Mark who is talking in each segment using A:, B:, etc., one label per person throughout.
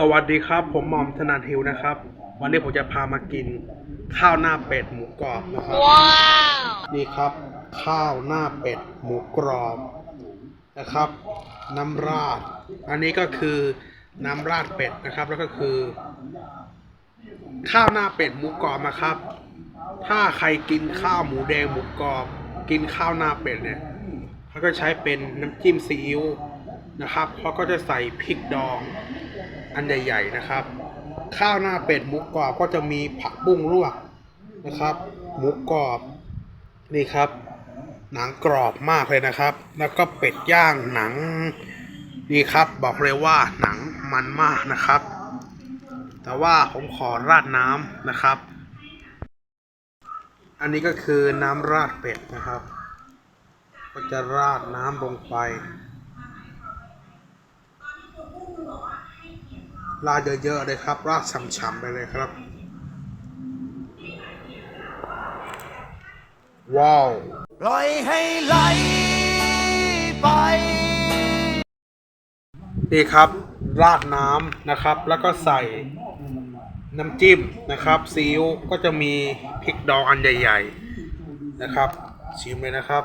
A: สวัสดีครับ ผมหม่อมธนาทิวนะครับ วันนี้ผมจะพามากิน ข้าวหน้าเป็ดหมูกรอบนะครับนี่ครับ ข้าวหน้าเป็ดหมูกรอบนะครับ น้ำราด อันนี้ก็คือน้ำราดเป็ดนะครับ แล้วก็คือ ข้าวหน้าเป็ดหมูกรอบนะครับ ถ้าใครกินข้าวหมูแดงหมูกรอบ กินข้าวหน้าเป็ดเนี่ยเขาก็ใช้เป็นน้ำจิ้มซีอิ๊วนะครับเขาก็จะใส่พริกดอง อันใหญ่ๆนะครับ ข้าวหน้าเป็ดหมูกรอบก็จะมีผักบุ้งลวกนะครับ หมูกรอบนี่ครับ หนังกรอบมากเลยนะครับ แล้วก็เป็ดย่างหนังนี่ครับบอกเลยว่าหนังมันมากนะครับ แต่ว่าผมขอราดน้ำนะครับ อันนี้ก็คือน้ำราดเป็ดนะครับ ก็จะราดน้ำลงไป ราดเยอะๆเลยครับราดฉ่ำๆไปเลยครับ ว้าว
B: ปล่อยให้ไหลไป
A: นี่ครับราดน้ำนะครับ แล้วก็ใส่น้ำจิ้มนะครับซีอิ๊วก็จะมีพริกดองอันใหญ่ ๆนะครับ ชิมเลยนะครับ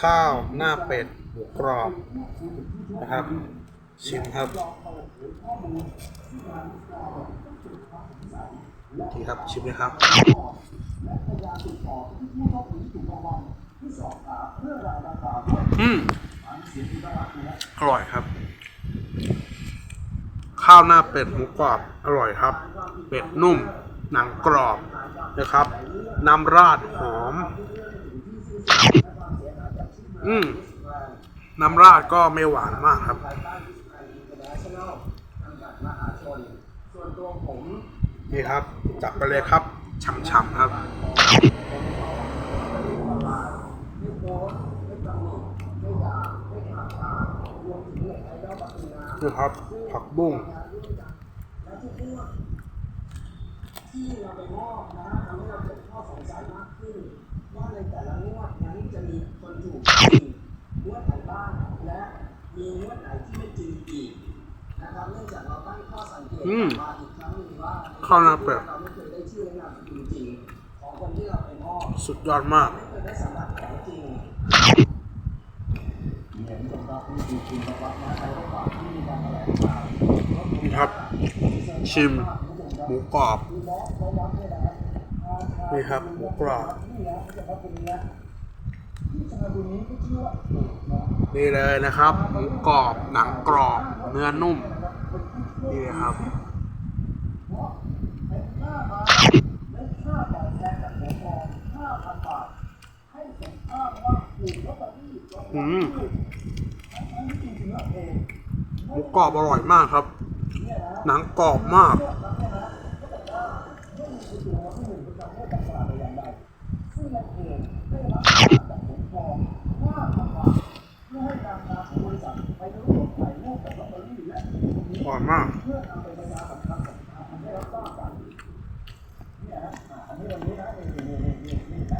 A: ข้าวหน้าเป็ดหมูกรอบนะครับ ชิมครับนี่ครับ ชิมเลยครับอืมอร่อยครับ ข้าวหน้าเป็ดหมูกรอบ อร่อยครับ เป็ดนุ่ม หนังกรอบนะครับ น้ำราดหอม อืมน้ำราดก็ไม่หวานมากครับ นี่ครับ จับไปเลยครับฉ่ำๆครับนี่ครับ ผักบุ้ง
C: ว่าในแต่ละงวดนั้นจะมีคนถูกจริงงวดไหนบ้างและมีงวดไหนที่ไม่จริงอีกนะครับเนื่องจากเราตั้งข้อสังเกต
A: อืม
C: มา
A: ข้าวหน้าเป็ด
C: เราไม่เคยได้ชื่อและนามสกุลจริงของคนที่เราเป็นพ่อ
A: สุดยอดมากนี่ครับ ชิมหมูกรอบนี่ครับหมูกรอบนี่เลยนะครับ หมูกรอบหนังกรอบ เนื้อนุ่ม นี่เลยครับ อืมหมูกรอบอร่อยมากครับ หนังกรอบมากอร่อยมาก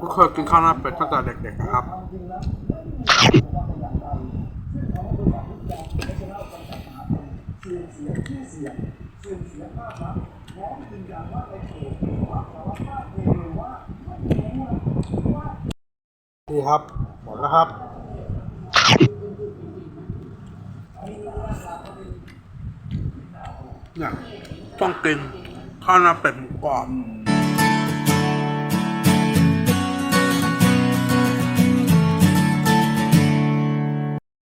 A: ก็เคยกินข้าวหน้าเป็ดตั้งแต่เด็กๆนะครับ นี่ครับ หมดแล้วครับ เนี่ยต้องกินข้าวหน้าเป็ดหมูกรอบ